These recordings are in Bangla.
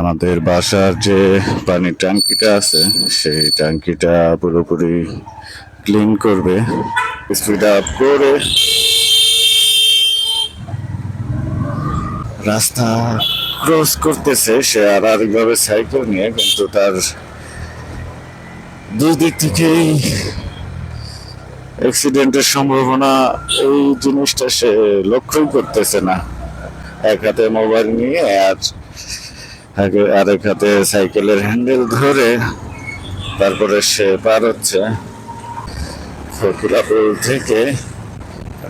আমাদের বাসার যে পানির ট্যাঙ্কিটা আছে, সেই ট্যাঙ্কিটা পুরোপুরি ক্লিন করবে স্পিড আপ করে। রাস্তা ক্রস করতেছে, সে আর আরেকভাবে সাইকেল নিয়ে, কিন্তু তার দুই দিক থেকেই অ্যাক্সিডেন্টের সম্ভাবনা এই জিনিসটা সে লক্ষ্যই করতেছে না। এক হাতে মোবাইল নিয়ে আর আরেক হাতে সাইকেলের হ্যান্ডেল ধরে তারপরে সে পার হচ্ছে ফকিরাপুর থেকে।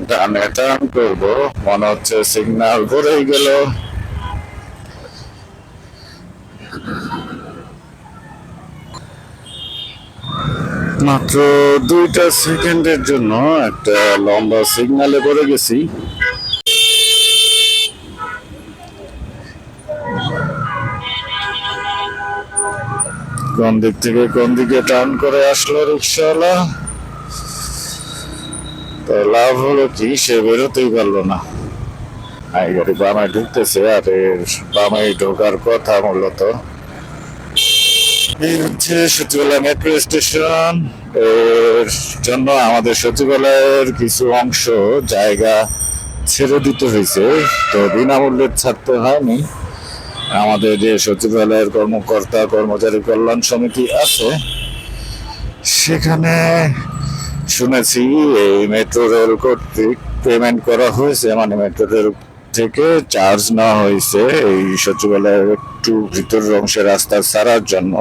ডানে টার্ন করব, মনে হচ্ছে সিগন্যাল পরেই গেল। মাত্র দুইটা সেকেন্ডের জন্য একটা লম্বা সিগনালে পড়ে গেছি। কোন দিক থেকে কোন দিকে টার্ন করে আসলো রিক্সাওয়ালা তো লাভ হলো কি? সে বেরোতেই পারল না। এই গাড়ি বামায় ঢুকতেছে, আর বামায় ঢোকার কথা মূলত। এই হচ্ছে সচিবালয় মেট্রো স্টেশন। এর জন্য আমাদের সচিবালয়ের কিছু অংশ জায়গা ছেড়ে দিতে হয়েছে, তো বিনামূল্যে ছাড়তে হয়নি। আমাদের যে সচিবালয়ের কর্মকর্তা, কর্মচারী কল্যাণ সমিতি আছে। সেখানে শুনেছি এই মেট্রো রেল কর্তৃক পেমেন্ট করা হয়েছে। মানে মেট্রো রেল থেকে চার্জ নেওয়া হয়েছে এই সচিবালয়ের একটু ভিতরের অংশে রাস্তা ছাড়ার জন্য।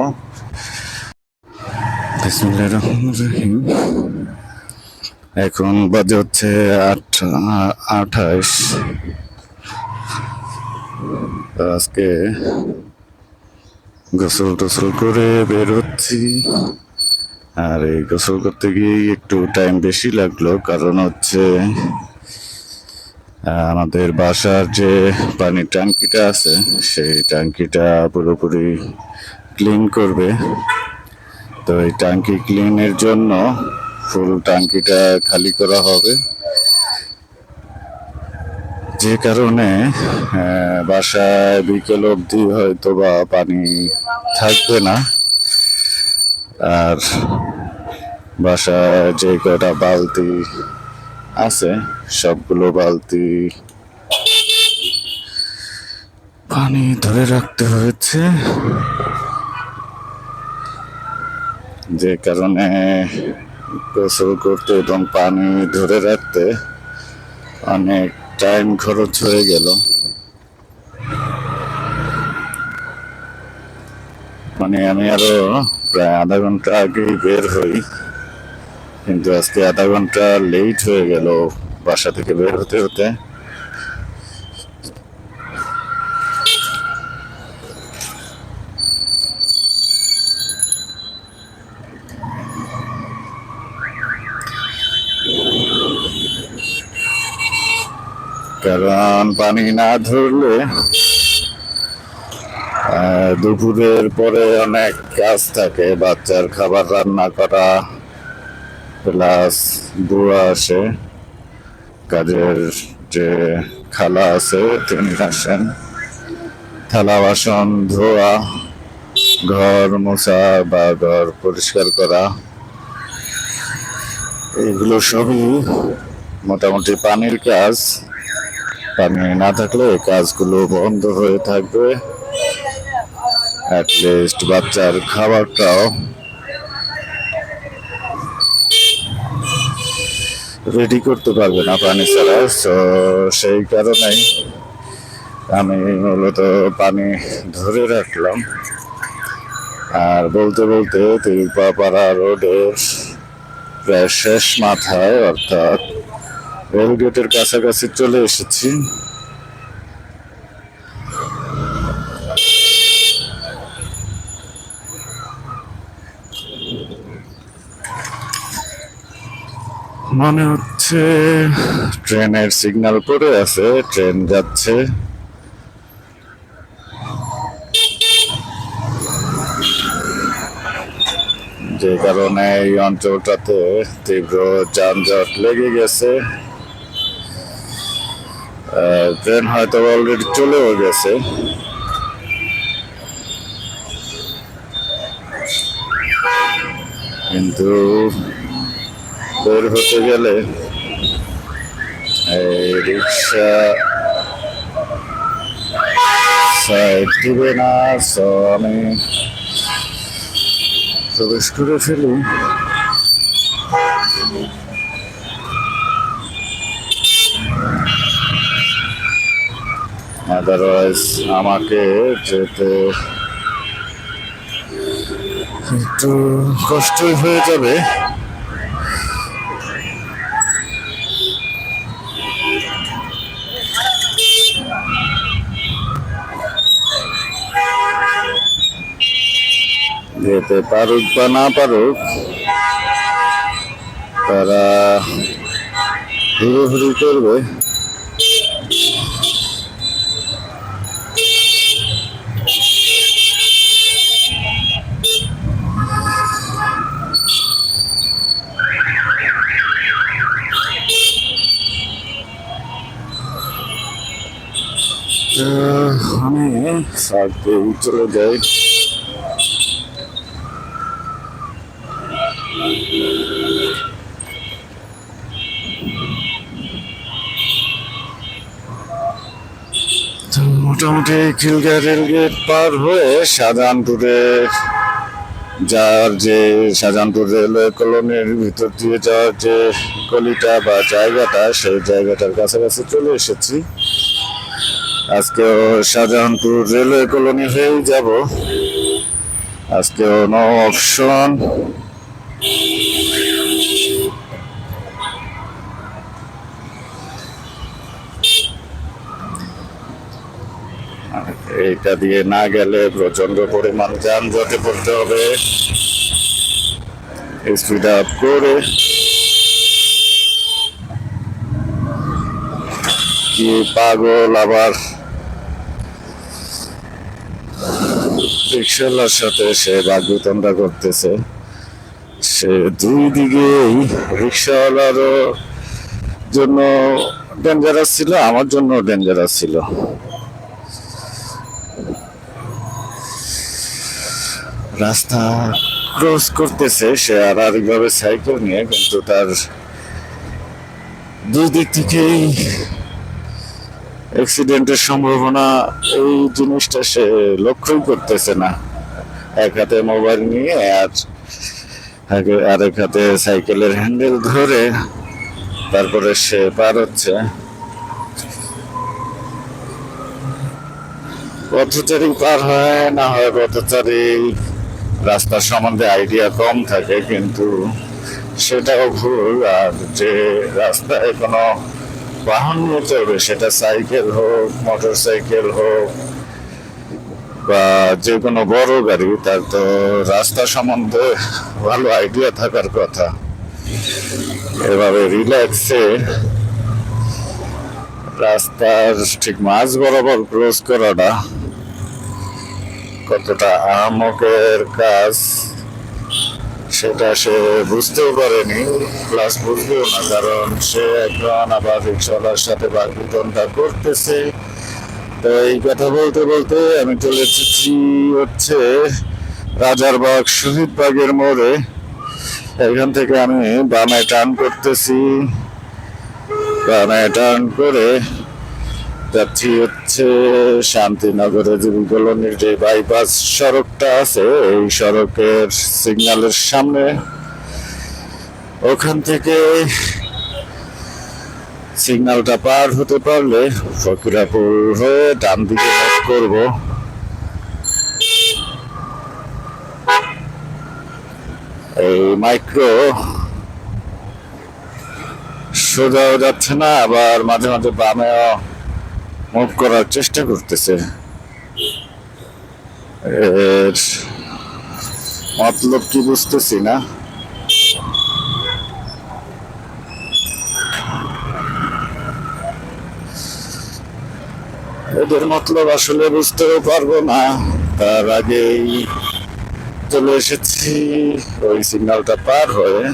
এখন বাজে হচ্ছে আট আঠাইশ আজকে গোসল টোসল করে বের হচ্ছি আর এই গোসল করতে গিয়ে একটু টাইম বেশি লাগল, কারণ হচ্ছে আমাদের বাসার যে পানির ট্যাঙ্কিটা আছে, সেই ট্যাঙ্কিটা পুরোপুরি ক্লিন করবে। তো এই ট্যাঙ্কি ক্লিনের জন্য ফুল ট্যাঙ্কিটা খালি করা হবে। যে কারণে বাসায় বিকেল অবধি হয়তো বা পানি থাকবে না। আর বাসায় যে কয়টা বালতি আছে, সবগুলো বালতি পানি ধরে রাখতে হয়েছে। যে কারণে গোসল করতে এবং পানি ধরে রাখতে অনেক টাইম খরচ হয়ে গেল। মানে আমি আরও প্রায় আধা ঘণ্টা আগেই বের হই। কিন্তু আজকে আধা ঘণ্টা লেট হয়ে গেল বাসা থেকে বের হতে হতে। কারণ পানি না ধরলে দুপুরের পরে অনেক কাজ থাকে, বাচ্চার খাবার রান্না করা, প্লাস বুড়া আসে, কাজের যে খালা আছে তিনি আসেন। থালা বাসন, ধোয়া, ঘর মোছা বা ঘর পরিষ্কার করা, এগুলো সবই মোটামুটি পানির কাজ। পানি না থাকলে কাজগুলো বন্ধ হয়ে থাকবে। অ্যাটলিস্ট বাচ্চার খাবারটাও। রেডি করতে পারবে না পানি ছাড়া তো সেই কারণেই আমি মূলত পানি ধরে রাখলাম। আর বলতে বলতে তিরপাপাড়া রোডের প্রায় শেষ মাথায়, অর্থাৎ রেলগেটের কাছাকাছি চলে এসেছি। মনে হচ্ছে ট্রেনের সিগন্যাল পড়ে আছে, ট্রেন যাচ্ছে। যে কারণে এই অঞ্চলটাতে তীব্র যানজট লেগে গেছে। ট্রেন হয়তো অলরেডি চলেও গেছে। কিন্তু বের হতে গেলে রিক্সা সাইড দিবে না আমি প্রবেশ করে ফেলি। আদারওয়াইজ আমাকে যেতে একটু কষ্টই হয়ে যাবে। যেতে পারুক বা না পারুক, তারা হুড়োহুড়ি করবে। আমি যাই মোটামুটি খিলগা রেলগেট পার হয়ে শাহজাহানপুরে যার যে শাহজাহানপুর রেলওয়ে কলোনির ভিতর দিয়ে যাওয়ার যে গলিটা বা জায়গাটা সেই জায়গাটার কাছাকাছি চলে এসেছি। আজকেও শাহজাহানপুর রেলওয়ে কলোনি হয়েই যাব। আজকেও নো অপশন এইটা দিয়ে না গেলে প্রচণ্ড পরিমাণ যানজটে পড়তে হবে। স্পিড আপ করে। কি পাগল আবার। রিক্সাওয়ালার সাথে সে বাগবিতণ্ডা করতেছে। সে দুই দিকেই রিক্সাওয়ালারও জন্য ডেঞ্জারাস ছিল, আমার জন্য ডেঞ্জারাস ছিল। রাস্তা ক্রস করতেছে, সে আর আরেকভাবে সাইকেল নিয়ে, কিন্তু তার দুই দিক থেকেই অ্যাক্সিডেন্টের সম্ভাবনা এই জিনিসটা সে লক্ষ্যই করতেছে না। এক হাতে মোবাইল নিয়ে আর আরেক হাতে সাইকেলের হ্যান্ডেল ধরে তারপরে সে পার হচ্ছে। পথচারী পার হয়, না হয় পথচারী রাস্তার সম্বন্ধে আইডিয়া কম থাকে, কিন্তু সেটাও ভুল। আর যে রাস্তায় কোনো বাহন নিয়ে চলবে সেটা সাইকেল হোক মোটর সাইকেল হোক, বা যে কোনো বড় গাড়ি, তার তো রাস্তা সম্বন্ধে ভালো আইডিয়া থাকার কথা। এভাবে রিল্যাক্সে রাস্তার ঠিক মাঝ বরাবর ক্লোজ করাটা কতটা আহমকের কাজ। সেটা সে বুঝতেও পারেনি প্লাস বুঝবেও না, কারণ সে এখন আবার রিক্সাওয়ালার সাথে বাকবিতনটা করতেছে। তো এই কথা বলতে বলতে আমি চলে এসেছি হচ্ছে রাজারবাগ শহীদবাগের মোড়ে। এখান থেকে আমি বামে টার্ন করতেছি। বামে টার্ন করে যাচ্ছি হচ্ছে শান্তিনগরে জিবি কলোনির যে বাইপাস সড়কটা আছে, এই সড়কের সিগন্যালের সামনে। ওখান থেকে সিগন্যালটা পার হতে পারলে ফকিরাপুর হয়ে ডান দিকে করব। এই মাইক্রো সোজাও যাচ্ছে না, আবার মাঝে মাঝে বামেও মুভ করার চেষ্টা করতেছে। এর মতলব কি বুঝতেছি না। এদের মতলব আসলে বুঝতেও পারব না। তার আগেই চলে এসেছি। ওই সিগন্যালটা পার হয়ে।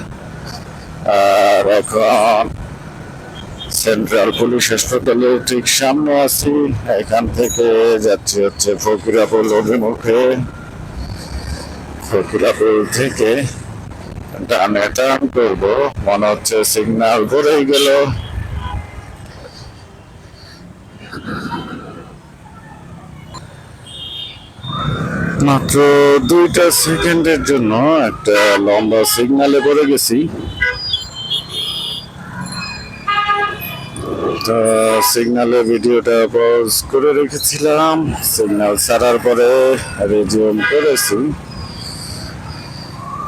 আর এখন সেন্ট্রাল পুলিশ হাসপাতালের ঠিক সামনে আছি। এখান থেকে যাচ্ছি হচ্ছে ফকিরাপুল অভিমুখে। ফকিরাপুল থেকে ডানে টার্ন করব, মনে হচ্ছে সিগন্যাল পড়েই গেল। মাত্র দুইটা সেকেন্ডের জন্য একটা লম্বা সিগনালে পড়ে গেছি। সিগনালে ভিডিওটা পজ করে রেখেছিলাম। সিগন্যাল ছাড়ার পরে রেজিউম করেছি।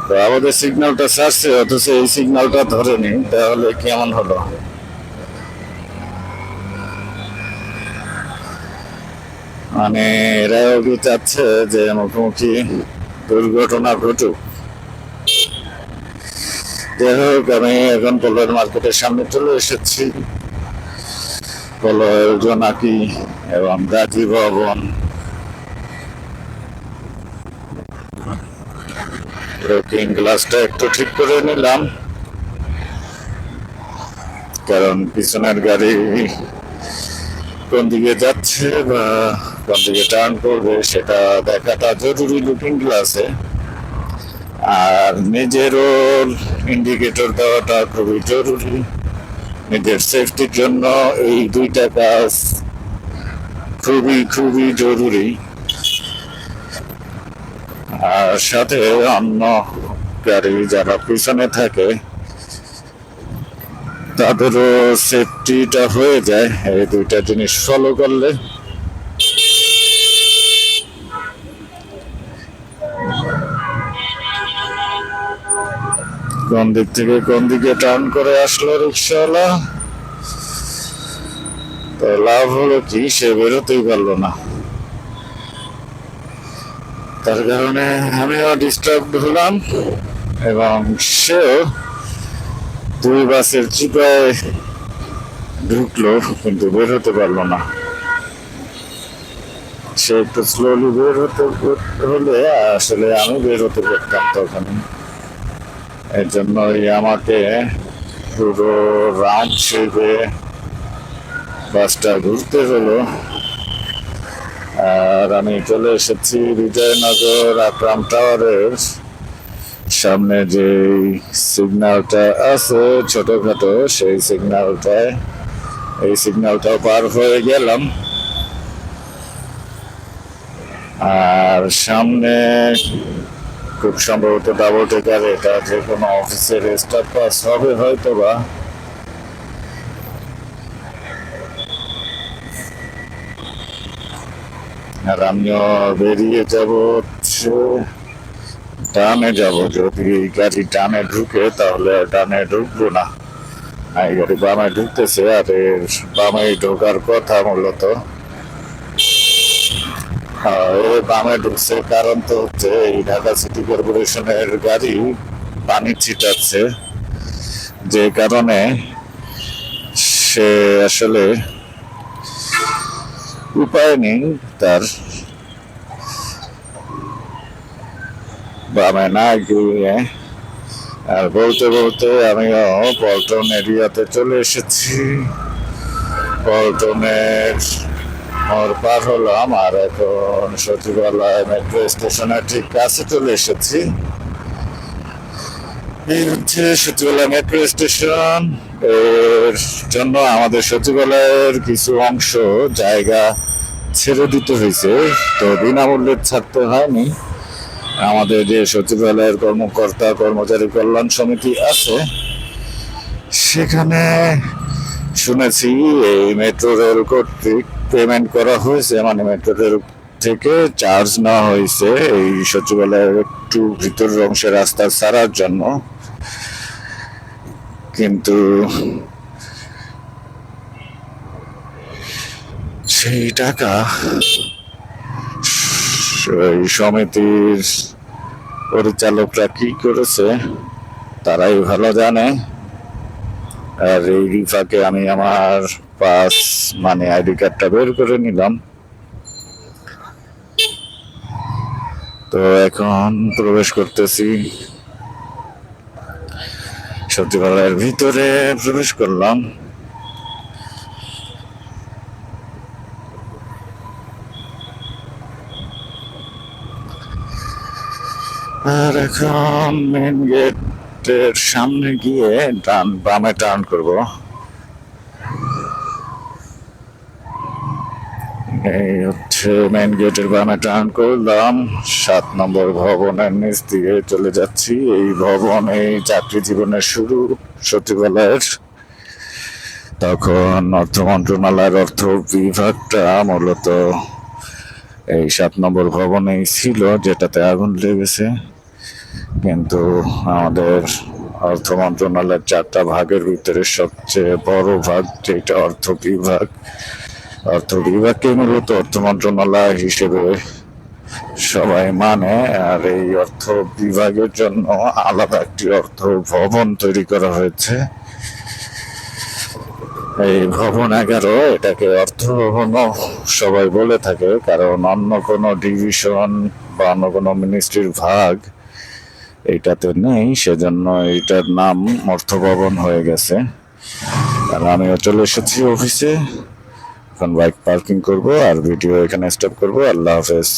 তো আমাদের সিগন্যালটা ছাড়ছে, অথচ এই সিগন্যালটা ধরেনি, তাহলে কেমন হলো? মানে এরাও কি চাচ্ছে যে মুখোমুখি দুর্ঘটনা ঘটুক। যাই হোক, আমি এখন পলয়ের মার্কেটের সামনে চলে এসেছি। পলয়ের জোনাকি এবং গাজী ভবন। লুকিং গ্লাসটা একটু ঠিক করে নিলাম। কারণ পিছনের গাড়ি কোন দিকে যাচ্ছে বা কোন দিকে টার্ন করবে সেটা দেখাটা জরুরি লুকিং গ্লাসে আর নিজেরও ইন্ডিকেটর দেওয়াটা খুবই জরুরি। নিজের সেফটির জন্য এই দুইটা কাজ খুবই খুবই জরুরি। আর সাথে অন্য গাড়ি যারা পিছনে থাকে, তাদেরও সেফটিটা হয়ে যায়। এই দুইটা জিনিস ফলো করলে কোন দিক থেকে কোন দিকে টার্ন করে আসলো রিক্সাওয়ালা? তো লাভ হলো কি? সে বেরোতেই পারল না। তার কারণে আমিও ডিস্টার্ব হলাম এবং সেও দুই বাসের চিপায় ঢুকলো, কিন্তু বের হতে পারল না। সে একটু স্লোলি বের হতে হলে আসলে আমি বের হতে পারতাম তখন। এর জন্যই আমাকে পুরো রাউন্ড শেপে বাসটা ঘুরতে হলো। আর আমি চলে এসেছি বিজয়নগর আকরাম টাওয়ারের সামনে যে সিগন্যালটা আছে ছোটখাটো, সেই সিগন্যালটায়। এই সিগন্যালটা পার হয়ে গেলাম। আর সামনে খুব সম্ভবত ডাবল টেকার এটা যে কোনো অফিসের স্টাফ পাস হবে হয়তো বা আর আমিও বেরিয়ে যাব ডানে যাব। যদি গাড়ি ডানে ঢুকে, তাহলে ডানে ঢুকবো না। এই গাড়ি বামে ঢুকতেছে, আর বামে ঢোকার কথা মূলত। বামে ঢুকছে কারণ তো হচ্ছে এই ঢাকা সিটি কর্পোরেশনের গাড়ি পানি ছিটাচ্ছে যে কারণে সে আসলে উপায় নেই তার। বামে না গিয়ে আর বলতে বলতে আমিও পল্টন এরিয়াতে চলে এসেছি। পল্টনের মোর পার হলাম আর এখন সচিবালয় মেট্রো স্টেশনের ঠিক কাছে চলে এসেছি। এই হচ্ছে সচিবালয় মেট্রো স্টেশনের জন্য আমাদের সচিবালয়ের কিছু অংশ জায়গা ছেড়ে দিতে হয়েছে, তো বিনামূল্যে ছাড়তে হয়নি। আমাদের যে সচিবালয়ের কর্মকর্তা, কর্মচারী কল্যাণ সমিতি আছে, সেখানে শুনেছি এই মেট্রো রেল কর্তৃক পেমেন্ট করা হয়েছে মানে মেট্রো রেল থেকে চার্জ নেওয়া হয়েছে এই সচিবালয়ের একটু ভিতরের অংশে রাস্তা ছাড়ার জন্য। কিন্তু সেই টাকা এই সমিতির পরিচালকরা কি করেছে তারাই ভালো জানে। আর এই রিফাকে আমি আমার পাস মানে আইডি কার্ডটা বের করে নিলাম। তো এখন প্রবেশ করতেছি। সচিবালয়ের ভিতরে প্রবেশ করলাম। আর এখন মেন গেটের সামনে গিয়ে ডান বামে টার্ন করব এই হচ্ছে মেন গেটের বামে টার্ন করলাম। সাত নম্বর ভবনের নিচ দিয়ে চলে যাচ্ছি। এই ভবন এই চাকরি জীবনের শুরু, সচিবালয়ের। তখন অর্থ মন্ত্রণালয়ের অর্থ বিভাগটা মূলত এই সাত নম্বর ভবনেই ছিল, যেটাতে আগুন লেগেছে। কিন্তু আমাদের অর্থ মন্ত্রণালয়ের চারটা ভাগের ভিতরে সবচেয়ে বড় ভাগ, যেটা অর্থ বিভাগ অর্থ বিভাগকে মূলত অর্থ মন্ত্রণালয় হিসেবে সবাই মানে আর এই অর্থ বিভাগের জন্য আলাদা একটি অর্থ ভবন তৈরি করা হয়েছে। এই ভবন এগারো, এটাকে অর্থ ভবনও সবাই বলে থাকে, কারণ অন্য কোনো ডিভিশন বা অন্য কোনো মিনিস্ট্রির ভাগ এইটাতে নেই, সেজন্য এইটার নাম অর্থ ভবন হয়ে গেছে। আর আমিও চলে এসেছি অফিসে। এখন বাইক পার্কিং করব আর ভিডিও এখানে স্টপ করব। আল্লাহ হাফেজ।